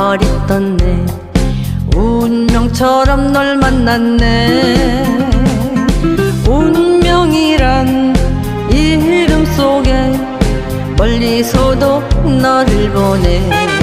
어렸던 내 운명처럼 널 만났네. 운명이란 이름 속에 멀리서도 너를 보내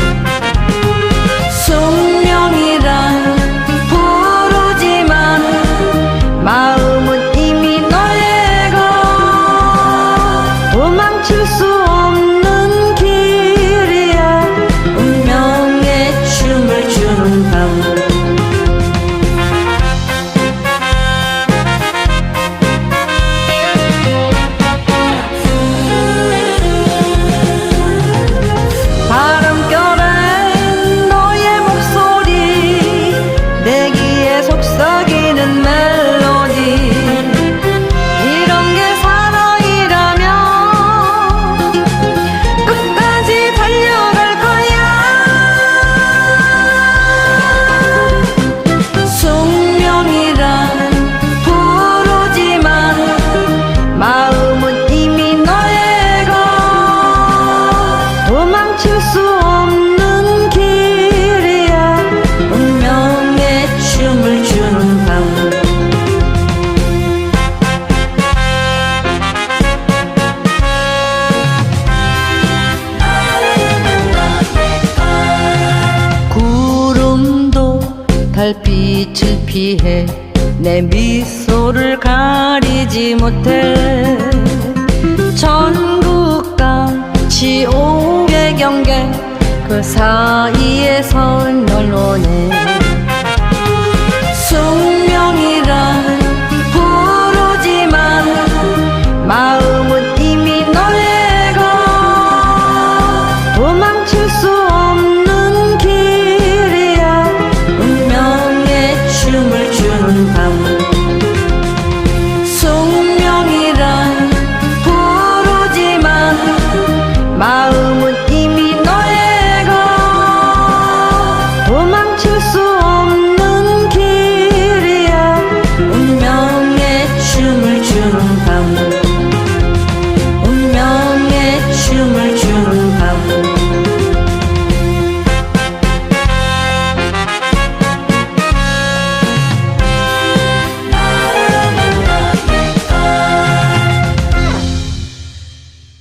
달빛을 피해 내 미소를 가리지 못해. 천국과 지옥의 경계 그 사이에 선널로네